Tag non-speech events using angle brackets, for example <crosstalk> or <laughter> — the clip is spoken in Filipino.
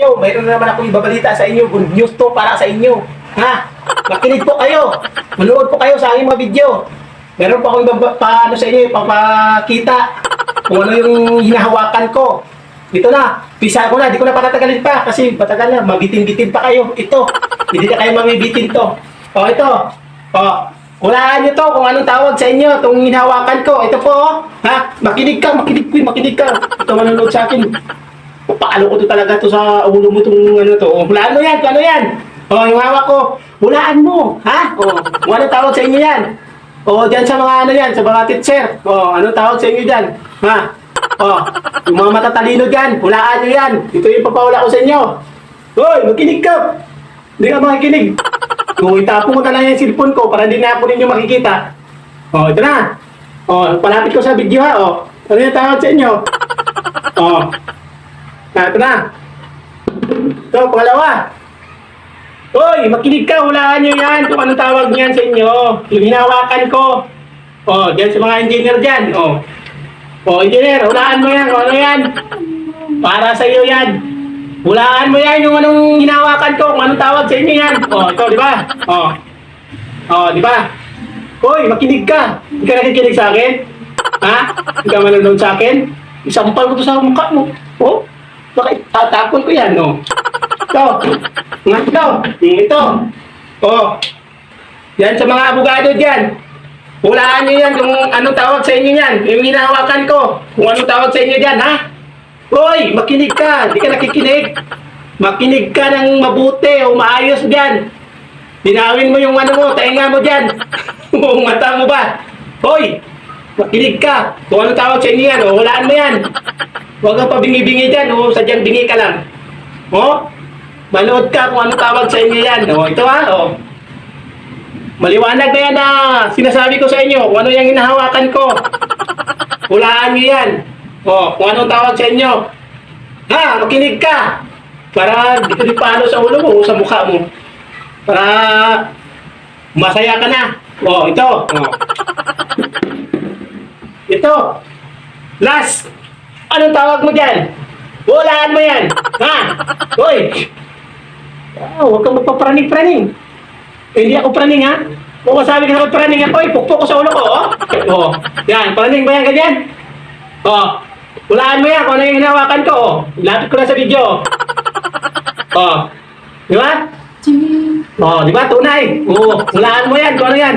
Yo, mayroon na naman ako ibabalita sa inyo. Good news to para sa inyo. Ha? Makinig po kayo. Manood po kayo sa aking mga video. Meron po akong ibaba, pa, ano sa inyo, papakita kung ano yung hinahawakan ko. Ito na, pisa ko na, di ko na patatagalin pa kasi patagal na, mabitin-bitin pa kayo. Ito, hindi na kayo mamibitin to. O, ito. O, Hulaan nyo to kung anong tawag sa inyo, itong hinahawakan ko. Ito po, oh. ha? Makinig ka, makinig ko, makinig ka. Ito manonood sa akin. Paano ko to talaga to sa ulo mo itong ano to. Oh, hulaan mo yan, ano yan. Oh, yung hawak ko. Hulaan mo, ha? Oh, kung anong tawag sa inyo yan. Oh, dyan sa mga ano yan, sa mga teacher. Oh, anong tawag sa inyo dyan? Ha? Oh, yung mga matatalino dyan, hulaan nyo yan. Ito yung papawala ko sa inyo. Hoy, makinig ka. Hindi ka makikinig. Kung itapon ko na lang yung cellphone ko para hindi na po ninyo makikita. Oh, ito na. Oh, palapit ko sa video ha. Oh, ano yung tawag sa inyo? Oh, na, ito na. Ito, pangalawa. Hoy, makinig ka, hulaan nyo yan kung anong tawag niyan sa inyo. Yung hinawakan ko. Oh, dyan sa mga engineer dyan. Oh. Oh, engineer, hulaan mo yan. Kung ano yan? Para sa iyo yan. Hulaan mo yan yung anong hinawakan ko. Kung anong tawag sa inyo yan. Oh, ito, di ba? Oh. Oh, di ba? Hoy, makinig ka. Hindi ka nakikinig sa akin? Ha? Hindi ka manonood sa akin? Isampal ko to sa mukha mo. Oh? Bakit? Tatapon ko yan, no? Ito. Ito. Ito. Oh. Yan sa mga abogado dyan. Hulaan nyo yan kung anong tawag sa inyo yan. Yung hinahawakan ko. Kung anong tawag sa inyo dyan, ha? Hoy, makinig ka. Hindi ka nakikinig. Makinig ka ng mabuti o maayos dyan. Dinawin mo yung ano mo, tainga mo dyan. <laughs> Yung mata mo ba? Hoy, makinig ka. Kung anong tawag sa inyo yan, hulaan mo yan. Huwag kang pabingi-bingi dyan, o sadyang bingi ka lang. O, manood ka kung anong tawag sa inyo yan. O, ito ha, o. Maliwanag na yan na sinasabi ko sa inyo kung ano yung hinahawakan ko. Hulaan nyo yan. O, kung anong tawag sa inyo. Ha, makinig ka. Para di ko di palo sa ulo mo o sa mukha mo. Para masaya ka na. O, ito. O. Ito. Last. Anong tawag mo dyan? Hulaan mo yan. Ha? Hoy. Ah, huwag kang magpapraning-praning. Eh, hindi ako praning ha. Kung masabi ka ako praning ako, eh, pukpok ko sa ulo ko, oh. Oh, yan, praning ba yan ganyan? Oh, hulaan mo yan kung ano yung hinawakan ko, oh. Lapit ko na sa video. Oh, di ba? Oh, di ba? Tunay. Oh, hulaan mo yan kung ano yan.